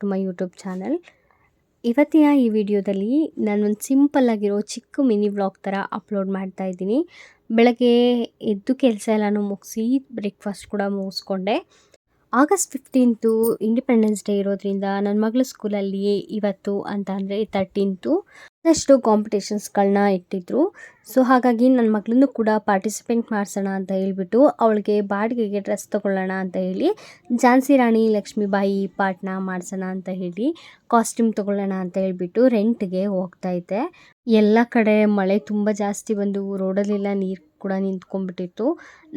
To my YouTube channel ಇವತ್ತಿನ ಈ ವಿಡಿಯೋದಲ್ಲಿ ನಾನೊಂದು ಸಿಂಪಲ್ಲಾಗಿರೋ ಚಿಕ್ಕ ಮಿನಿ ವ್ಲಾಗ್ ಥರ ಅಪ್ಲೋಡ್ ಮಾಡ್ತಾ ಇದ್ದೀನಿ. ಬೆಳಗ್ಗೆ ಎದ್ದು ಕೆಲಸ ಎಲ್ಲನೂ ಮುಗಿಸಿ ಬ್ರೇಕ್ಫಾಸ್ಟ್ ಕೂಡ ಮುಗಿಸ್ಕೊಂಡೆ. ಆಗಸ್ಟ್ ಫಿಫ್ಟೀನ್ತು ಇಂಡಿಪೆಂಡೆನ್ಸ್ ಡೇ ಇರೋದ್ರಿಂದ ನನ್ನ ಮಗಳ ಸ್ಕೂಲಲ್ಲಿ ಇವತ್ತು ಅಂತ ಅಂದರೆ ತರ್ಟೀನ್ತು ಒಂದಷ್ಟು ಕಾಂಪಿಟೇಷನ್ಸ್ಗಳನ್ನ ಇಟ್ಟಿದ್ರು. ಸೊ ಹಾಗಾಗಿ ನನ್ನ ಮಗಳನ್ನೂ ಕೂಡ ಪಾರ್ಟಿಸಿಪೇಟ್ ಮಾಡಿಸೋಣ ಅಂತ ಹೇಳ್ಬಿಟ್ಟು ಅವಳಿಗೆ ಬಾಡಿಗೆಗೆ ಡ್ರೆಸ್ ತೊಗೊಳ್ಳೋಣ ಅಂತ ಹೇಳಿ, ಝಾನ್ಸಿ ರಾಣಿ ಲಕ್ಷ್ಮೀಬಾಯಿ ಪಾಟ್ನ ಮಾಡಿಸೋಣ ಅಂತ ಹೇಳಿ ಕಾಸ್ಟ್ಯೂಮ್ ತೊಗೊಳ್ಳೋಣ ಅಂತ ಹೇಳಿಬಿಟ್ಟು ರೆಂಟ್ಗೆ ಹೋಗ್ತಾ ಇದ್ದೆ. ಎಲ್ಲ ಕಡೆ ಮಳೆ ತುಂಬ ಜಾಸ್ತಿ ಬಂದು ರೋಡಲ್ಲೆಲ್ಲ ನೀರು ಕೂಡ ನಿಂತ್ಕೊಂಡ್ಬಿಟ್ಟಿತ್ತು.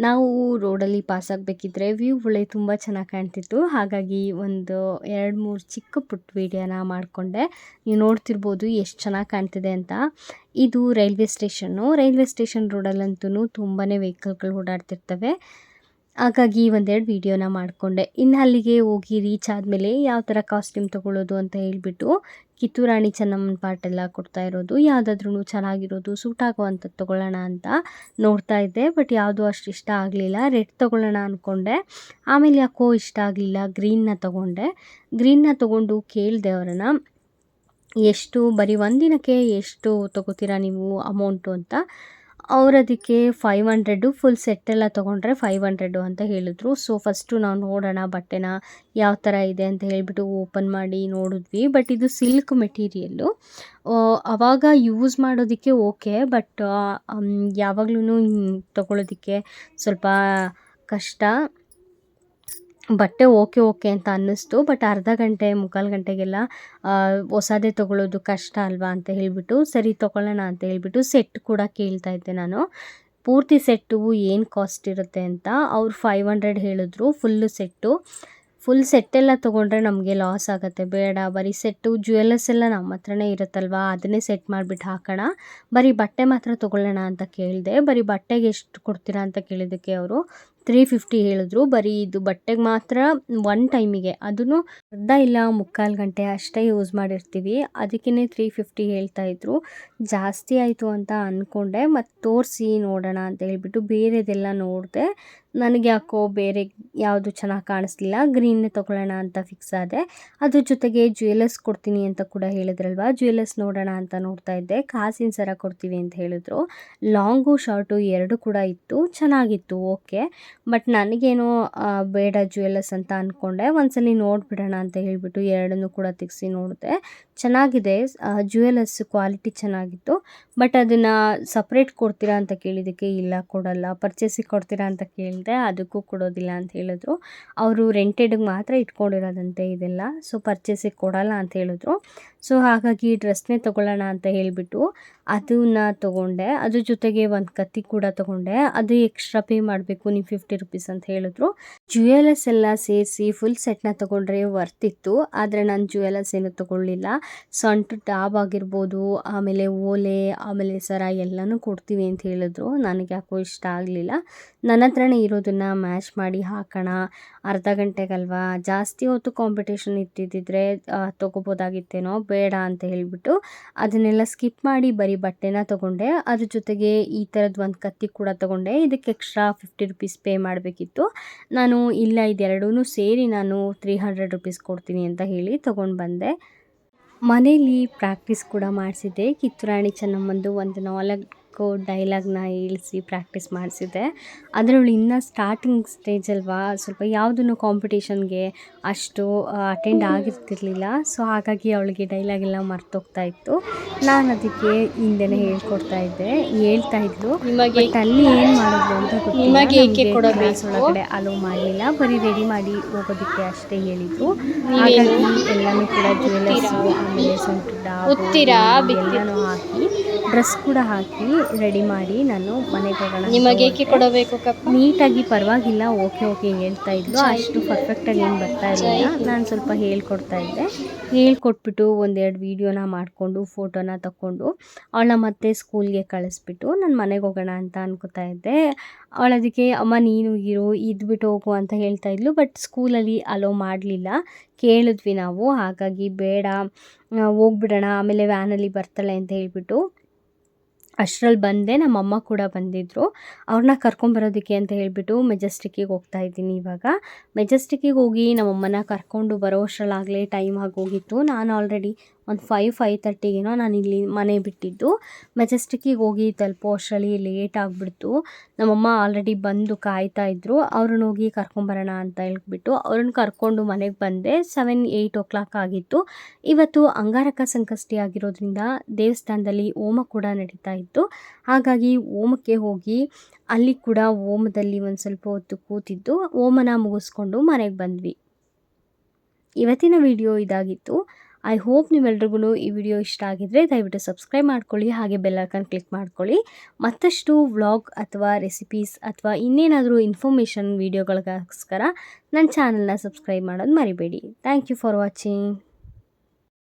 ನಾವು ರೋಡಲ್ಲಿ ಪಾಸ್ ಆಗಬೇಕಿದ್ರೆ ವ್ಯೂಗಳೇ ತುಂಬ ಚೆನ್ನಾಗಿ ಕಾಣ್ತಿತ್ತು. ಹಾಗಾಗಿ ಒಂದು ಎರಡು ಮೂರು ಚಿಕ್ಕ ಪುಟ್ಟ ವೀಡಿಯೋನ ಮಾಡಿಕೊಂಡೆ. ನೀವು ನೋಡ್ತಿರ್ಬೋದು ಎಷ್ಟು ಚೆನ್ನಾಗಿ ಕಾಣ್ತಿದೆ ಅಂತ. ಇದು ರೈಲ್ವೆ ಸ್ಟೇಷನ್ನು. ರೈಲ್ವೆ ಸ್ಟೇಷನ್ ರೋಡಲ್ಲಂತೂ ತುಂಬಾ ವೆಹಿಕಲ್ಗಳು ಓಡಾಡ್ತಿರ್ತವೆ. ಹಾಗಾಗಿ ಒಂದೆರಡು ವೀಡಿಯೋನ ಮಾಡಿಕೊಂಡೆ. ಇನ್ನು ಅಲ್ಲಿಗೆ ಹೋಗಿ ರೀಚ್ ಆದಮೇಲೆ ಯಾವ ಥರ ಕಾಸ್ಟ್ಯೂಮ್ ತೊಗೊಳ್ಳೋದು ಅಂತ ಹೇಳಿಬಿಟ್ಟು ಕಿತ್ತೂರಾಣಿ ಚೆನ್ನಮ್ಮನ ಎಲ್ಲ ಕೊಡ್ತಾ ಇರೋದು. ಯಾವುದಾದ್ರೂ ಚೆನ್ನಾಗಿರೋದು, ಸೂಟ್ ಆಗುವಂಥದ್ದು ತೊಗೊಳ್ಳೋಣ ಅಂತ ನೋಡ್ತಾ ಇದ್ದೆ. ಬಟ್ ಯಾವುದು ಅಷ್ಟು ಇಷ್ಟ ಆಗಲಿಲ್ಲ. ರೆಡ್ ತೊಗೊಳ್ಳೋಣ ಅಂದ್ಕೊಂಡೆ ಆಮೇಲೆ ಯಾಕೋ ಇಷ್ಟ ಆಗಲಿಲ್ಲ. ಗ್ರೀನ್ನ ತೊಗೊಂಡೆ. ಗ್ರೀನ್ನ ತೊಗೊಂಡು ಕೇಳಿದೆ ಅವರನ್ನು. ಎಷ್ಟು, ಬರೀ ಒಂದಿನಕ್ಕೆ ಎಷ್ಟು ತೊಗೋತೀರಾ ನೀವು ಅಮೌಂಟು ಅಂತ? ಅವ್ರು ಅದಕ್ಕೆ ಫೈವ್ ಹಂಡ್ರೆಡು ಫುಲ್ ಸೆಟ್ಟೆಲ್ಲ ತೊಗೊಂಡ್ರೆ ಫೈವ್ ಹಂಡ್ರೆಡು ಅಂತ ಹೇಳಿದ್ರು. ಸೊ ಫಸ್ಟು ನಾವು ನೋಡೋಣ ಬಟ್ಟೆನ ಯಾವ ಥರ ಇದೆ ಅಂತ ಹೇಳಿಬಿಟ್ಟು ಓಪನ್ ಮಾಡಿ ನೋಡಿದ್ವಿ. ಬಟ್ ಇದು ಸಿಲ್ಕ್ ಮೆಟೀರಿಯಲ್ಲು ಆವಾಗ ಯೂಸ್ ಮಾಡೋದಕ್ಕೆ ಓಕೆ ಬಟ್ ಯಾವಾಗ್ಲೂ ತೊಗೊಳೋದಕ್ಕೆ ಸ್ವಲ್ಪ ಕಷ್ಟ. ಬಟ್ಟೆ ಓಕೆ ಓಕೆ ಅಂತ ಅನ್ನಿಸ್ತು. ಬಟ್ ಅರ್ಧ ಗಂಟೆ, ಮುಕ್ಕಾಲು ಗಂಟೆಗೆಲ್ಲ ಹೊಸದೇ ತೊಗೊಳ್ಳೋದು ಕಷ್ಟ ಅಲ್ವಾ ಅಂತ ಹೇಳಿಬಿಟ್ಟು, ಸರಿ ತೊಗೊಳ್ಳೋಣ ಅಂತ ಹೇಳಿಬಿಟ್ಟು ಸೆಟ್ ಕೂಡ ಕೇಳ್ತಾ ಇದ್ದೆ ನಾನು. ಪೂರ್ತಿ ಸೆಟ್ಟು ಏನು ಕಾಸ್ಟ್ ಇರುತ್ತೆ ಅಂತ ಅವ್ರು ಫೈವ್ ಹಂಡ್ರೆಡ್ ಹೇಳಿದ್ರು ಫುಲ್ಲು ಸೆಟ್ಟು. ಫುಲ್ ಸೆಟ್ಟೆಲ್ಲ ತೊಗೊಂಡ್ರೆ ನಮಗೆ ಲಾಸ್ ಆಗುತ್ತೆ. ಬೇಡ, ಬರೀ ಸೆಟ್ಟು ಜ್ಯುವೆಲ್ಲರ್ಸ್ ಎಲ್ಲ ನಮ್ಮ ಹತ್ರನೇ ಇರುತ್ತಲ್ವಾ? ಅದನ್ನೇ ಸೆಟ್ ಮಾಡಿಬಿಟ್ಟು ಹಾಕೋಣ. ಬರೀ ಬಟ್ಟೆ ಮಾತ್ರ ತೊಗೊಳ್ಳೋಣ ಅಂತ ಕೇಳಿದೆ. ಬರೀ ಬಟ್ಟೆಗೆ ಎಷ್ಟು ಕೊಡ್ತೀರಾ ಅಂತ ಕೇಳಿದ್ದಕ್ಕೆ ಅವರು ತ್ರೀ ಫಿಫ್ಟಿ ಹೇಳಿದ್ರು. ಬರೀ ಇದು ಬಟ್ಟೆಗೆ ಮಾತ್ರ ಒನ್ ಟೈಮಿಗೆ ಅದನ್ನು ಅರ್ಧ ಇಲ್ಲ ಮುಕ್ಕಾಲು ಗಂಟೆ ಅಷ್ಟೇ ಯೂಸ್ ಮಾಡಿರ್ತೀವಿ. ಅದಕ್ಕೇ ತ್ರೀ ಫಿಫ್ಟಿ ಹೇಳ್ತಾಯಿದ್ರು ಜಾಸ್ತಿ ಆಯಿತು ಅಂತ ಅಂದ್ಕೊಂಡೆ ಮತ್ತು ತೋರಿಸಿ ನೋಡೋಣ ಅಂತ ಹೇಳಿಬಿಟ್ಟು ಬೇರೆದೆಲ್ಲ ನೋಡಿದೆ. ನನಗೆ ಯಾಕೋ ಬೇರೆ ಯಾವುದು ಚೆನ್ನಾಗಿ ಕಾಣಿಸ್ಲಿಲ್ಲ ಗ್ರೀನ್ನೇ ತೊಗೊಳ್ಳೋಣ ಅಂತ ಫಿಕ್ಸ್ ಆದೆ. ಅದ್ರ ಜೊತೆಗೆ ಜ್ಯುವೆಲ್ಲರ್ಸ್ ಕೊಡ್ತೀನಿ ಅಂತ ಕೂಡ ಹೇಳಿದ್ರಲ್ವ? ಜ್ಯುವೆಲರ್ಸ್ ನೋಡೋಣ ಅಂತ ನೋಡ್ತಾ ಇದ್ದೆ. ಕಾಸಿನ ಸರ ಕೊಡ್ತೀವಿ ಅಂತ ಹೇಳಿದ್ರು. ಲಾಂಗು ಶಾರ್ಟು ಎರಡು ಕೂಡ ಇತ್ತು. ಚೆನ್ನಾಗಿತ್ತು ಓಕೆ ಬಟ್ ನನಗೇನೋ ಬೇಡ ಜ್ಯುವೆಲ್ಲರ್ಸ್ ಅಂತ ಅಂದ್ಕೊಂಡೆ ಒಂದ್ಸಲಿ ನೋಡಿಬಿಡೋಣ ಅಂತ ಹೇಳಿಬಿಟ್ಟು ಎರಡನ್ನೂ ಕೂಡ ತೆಗೆಸಿ ನೋಡಿದೆ. ಚೆನ್ನಾಗಿದೆ ಜ್ಯುವೆಲ್ಲರ್ಸ್ ಕ್ವಾಲಿಟಿ ಚೆನ್ನಾಗಿತ್ತು. ಬಟ್ ಅದನ್ನು ಸಪ್ರೇಟ್ ಕೊಡ್ತೀರಾ ಅಂತ ಕೇಳಿದ್ದಕ್ಕೆ ಇಲ್ಲ, ಕೊಡಲ್ಲ. ಪರ್ಚೇಸಿಗೆ ಕೊಡ್ತೀರಾ ಅಂತ ಕೇಳಿದೆ. ಅದಕ್ಕೂ ಕೊಡೋದಿಲ್ಲ ಅಂತ ಹೇಳಿದ್ರು. ಅವರು ರೆಂಟೆಡ್ಗೆ ಮಾತ್ರ ಇಟ್ಕೊಂಡಿರೋದಂತೆ ಇದೆಲ್ಲ. ಸೊ ಪರ್ಚೇಸಿಗೆ ಕೊಡಲ್ಲ ಅಂತ ಹೇಳಿದ್ರು. ಸೊ ಹಾಗಾಗಿ ಈ ಡ್ರೆಸ್ನೇ ತೊಗೊಳ್ಳೋಣ ಅಂತ ಹೇಳಿಬಿಟ್ಟು ಅದನ್ನ ತೊಗೊಂಡೆ. ಅದ್ರ ಜೊತೆಗೆ ಒಂದು ಕತ್ತಿ ಕೂಡ ತೊಗೊಂಡೆ. ಅದು ಎಕ್ಸ್ಟ್ರಾ ಪೇ ಮಾಡಬೇಕು ನೀವು ಫಿಫ್ಟಿ ರುಪೀಸ್ ಅಂತ ಹೇಳಿದ್ರು. ಜ್ಯುವೆಲರ್ಸ್ ಎಲ್ಲ ಸೇರಿಸಿ ಫುಲ್ ಸೆಟ್ನ ತೊಗೊಂಡ್ರೆ ವರ್ತಿತ್ತು ಆದರೆ ನಾನು ಜ್ಯುವೆಲರ್ಸ್ ಏನು ತೊಗೊಳ್ಳಿಲ್ಲ. ಸೊಂಟು ಟಾಬ್ ಆಗಿರ್ಬೋದು, ಆಮೇಲೆ ಓಲೆ, ಆಮೇಲೆ ಸರ ಎಲ್ಲನೂ ಕೊಡ್ತೀವಿ ಅಂತ ಹೇಳಿದ್ರು. ನನಗೆ ಯಾಕೋ ಇಷ್ಟ ಆಗಲಿಲ್ಲ. ನನ್ನ ಹತ್ರನೇ ಇರೋದನ್ನು ಮ್ಯಾಚ್ ಮಾಡಿ ಹಾಕೋಣ. ಅರ್ಧ ಗಂಟೆಗಲ್ವಾ? ಜಾಸ್ತಿ ಹೊತ್ತು ಕಾಂಪಿಟೇಷನ್ ಇತ್ತಿದ್ದರೆ ತೊಗೋಬೋದಾಗಿತ್ತೇನೋ? ಬೇಡ ಅಂತ ಹೇಳಿಬಿಟ್ಟು ಅದನ್ನೆಲ್ಲ ಸ್ಕಿಪ್ ಮಾಡಿ ಬರೀ ಬಟ್ಟೆನ ತೊಗೊಂಡೆ. ಅದ್ರ ಜೊತೆಗೆ ಈ ಥರದ್ದು ಒಂದು ಕತ್ತಿ ಕೂಡ ತೊಗೊಂಡೆ. ಇದಕ್ಕೆ ಎಕ್ಸ್ಟ್ರಾ ಫಿಫ್ಟಿ ರುಪೀಸ್ ಪೇ ಮಾಡಬೇಕಿತ್ತು. ನಾನು ಇಲ್ಲ ಇದೆರಡೂ ಸೇರಿ ನಾನು ತ್ರೀ ಹಂಡ್ರೆಡ್ ರುಪೀಸ್ ಕೊಡ್ತೀನಿ ಅಂತ ಹೇಳಿ ತೊಗೊಂಡು ಬಂದೆ. ಮನೇಲಿ ಪ್ರಾಕ್ಟೀಸ್ ಕೂಡ ಮಾಡಿಸಿದ್ದೆ. ಕಿತ್ತೂರಾಣಿ ಚೆನ್ನಮ್ಮಂದು ಒಂದು ನಾಲ್ಕು ಡೈಲಾಗ್ನ ಇಳಿಸಿ ಪ್ರಾಕ್ಟೀಸ್ ಮಾಡಿಸಿದ್ದೆ. ಅದರವಳು ಇನ್ನೂ ಸ್ಟಾರ್ಟಿಂಗ್ ಸ್ಟೇಜ್ ಅಲ್ವಾ ಸ್ವಲ್ಪ ಯಾವುದನ್ನು ಕಾಂಪಿಟೇಷನ್ಗೆ ಅಷ್ಟು ಅಟೆಂಡ್ ಆಗಿರ್ತಿರ್ಲಿಲ್ಲ. ಸೊ ಹಾಗಾಗಿ ಅವಳಿಗೆ ಡೈಲಾಗ್ ಎಲ್ಲ ಮರ್ತೋಗ್ತಾ ಇತ್ತು. ನಾನು ಅದಕ್ಕೆ ಹಿಂದೆನೇ ಹೇಳ್ಕೊಡ್ತಾ ಇದ್ದೆ. ಹೇಳ್ತಾ ಇದ್ಲು. ಬಟ್ ಅಲ್ಲಿ ಏನು ಮಾಡಿದ್ರು ಅಂತ ಗೊತ್ತಿಲ್ಲ. ಒಳಗಡೆ ಅಲೋ ಮಾಡಲಿಲ್ಲ. ಬರೀ ರೆಡಿ ಮಾಡಿ ಹೋಗೋದಕ್ಕೆ ಅಷ್ಟೇ ಹೇಳಿದ್ರು. ಹಾಗಾಗಿ ಎಲ್ಲನೂ ಕೂಡ ಜ್ಯುವೆಲ್ಲರ್ಸು ಆಮೇಲೆ ಸೊಂಟು ಎಲ್ಲನೂ ಹಾಕಿ ಡ್ರೆಸ್ ಕೂಡ ಹಾಕಿ ರೆಡಿ ಮಾಡಿ ನಾನು ಮನೆಗೆ ಹೋಗೋಣ ನಿಮಗೆ ಏಕೆ ಕೊಡಬೇಕು ಕಪ್ಪ? ನೀಟಾಗಿ ಪರವಾಗಿಲ್ಲ ಓಕೆ ಓಕೆ ಹೇಳ್ತಾ ಇದ್ಲು ಅಷ್ಟು ಪರ್ಫೆಕ್ಟಾಗಿ ಏನು ಬರ್ತಾ ಇರಲಿಲ್ಲ. ನಾನು ಸ್ವಲ್ಪ ಹೇಳ್ಕೊಡ್ತಾ ಇದ್ದೆ. ಹೇಳ್ಕೊಟ್ಬಿಟ್ಟು ಒಂದೆರಡು ವೀಡಿಯೋನ ಮಾಡಿಕೊಂಡು ಫೋಟೋನ ತಗೊಂಡು ಅವಳ ಮತ್ತೆ ಸ್ಕೂಲ್ಗೆ ಕಳಿಸ್ಬಿಟ್ಟು ನಾನು ಮನೆಗೆ ಹೋಗೋಣ ಅಂತ ಅನ್ಕೋತಾ ಇದ್ದೆ. ಅವಳದಕ್ಕೆ ಅಮ್ಮ ನೀನು ಇರು ಇದ್ಬಿಟ್ಟು ಹೋಗು ಅಂತ ಹೇಳ್ತಾ ಇದ್ಲು ಬಟ್ ಸ್ಕೂಲಲ್ಲಿ ಅಲೋ ಮಾಡಲಿಲ್ಲ. ಕೇಳಿದ್ವಿ ನಾವು ಹಾಗಾಗಿ ಬೇಡ ಹೋಗ್ಬಿಡೋಣ ಆಮೇಲೆ ವ್ಯಾನಲ್ಲಿ ಬರ್ತಾಳೆ ಅಂತ ಹೇಳ್ಬಿಟ್ಟು ಅಷ್ಟರಲ್ಲಿ ಬಂದೆ ನಮ್ಮಮ್ಮ ಕೂಡ ಬಂದಿದ್ದರು ಅವ್ರನ್ನ ಕರ್ಕೊಂಬರೋದಕ್ಕೆ ಅಂತ ಹೇಳಿಬಿಟ್ಟು ಮೆಜೆಸ್ಟಿಕ್ಕಿಗೆ ಹೋಗ್ತಾ ಇದ್ದೀನಿ ಇವಾಗ. ಮೆಜೆಸ್ಟಿಕ್ಕಿಗೆ ಹೋಗಿ ನಮ್ಮಮ್ಮನ ಕರ್ಕೊಂಡು ಬರೋ ಅಷ್ಟರಲ್ಲಾಗಲೇ ಟೈಮ್ ಆಗೋಗಿತ್ತು ನಾನು ಆಲ್ರೆಡಿ ಒಂದು ಫೈವ್ ಫೈವ್ ತರ್ಟಿಗೇನೋ ನಾನು ಇಲ್ಲಿ ಮನೆ ಬಿಟ್ಟಿದ್ದು. ಮೆಜೆಸ್ಟಿಕ್ಕಿಗೆ ಹೋಗಿ ತಲುಪೋ. ಅಷ್ಟರಲ್ಲಿ ಲೇಟ್ ಆಗಿಬಿಡ್ತು. ನಮ್ಮಮ್ಮ ಆಲ್ರೆಡಿ ಬಂದು ಕಾಯ್ತಾ ಇದ್ದರು ಅವ್ರನ್ನ ಹೋಗಿ ಕರ್ಕೊಂಬರೋಣ ಅಂತ ಹೇಳ್ಬಿಟ್ಟು ಅವ್ರನ್ನ ಕರ್ಕೊಂಡು ಮನೆಗೆ ಬಂದೆ. ಸೆವೆನ್ ಏಯ್ಟ್ ಓ ಕ್ಲಾಕ್ ಆಗಿತ್ತು. ಇವತ್ತು ಅಂಗಾರಕ ಸಂಕಷ್ಟಿ ಆಗಿರೋದ್ರಿಂದ ದೇವಸ್ಥಾನದಲ್ಲಿ ಹೋಮ ಕೂಡ ನಡೀತಾ ಇತ್ತು. ಹಾಗಾಗಿ ಓಮಕ್ಕೆ ಹೋಗಿ ಅಲ್ಲಿ ಕೂಡ ಓಮದಲ್ಲಿ ಒಂದು ಸ್ವಲ್ಪ ಹೊತ್ತು ಕೂತಿದ್ದು. ಓಮನ ಮುಗಿಸ್ಕೊಂಡು ಮನೆಗೆ ಬಂದ್ವಿ. ಇವತ್ತಿನ ವಿಡಿಯೋ ಇದಾಗಿತ್ತು. ಐ ಹೋಪ್ ನಿಮ್ಮೆಲ್ರಿಗೂ ಈ ವಿಡಿಯೋ ಇಷ್ಟ ಆಗಿದ್ರೆ ದಯವಿಟ್ಟು ಸಬ್ಸ್ಕ್ರೈಬ್ ಮಾಡ್ಕೊಳ್ಳಿ, ಹಾಗೆ ಬೆಲ್ಲೈಕನ್ ಕ್ಲಿಕ್ ಮಾಡ್ಕೊಳ್ಳಿ. ಮತ್ತಷ್ಟು ವ್ಲಾಗ್ ಅಥವಾ ರೆಸಿಪೀಸ್ ಅಥವಾ ಇನ್ನೇನಾದರೂ ಇನ್ಫಾರ್ಮೇಷನ್ ವೀಡಿಯೋಗಳಿಗೋಸ್ಕರ ನನ್ನ ಚಾನಲ್ನ ಸಬ್ಸ್ಕ್ರೈಬ್ ಮಾಡೋದು ಮರಿಬೇಡಿ. Thank you for watching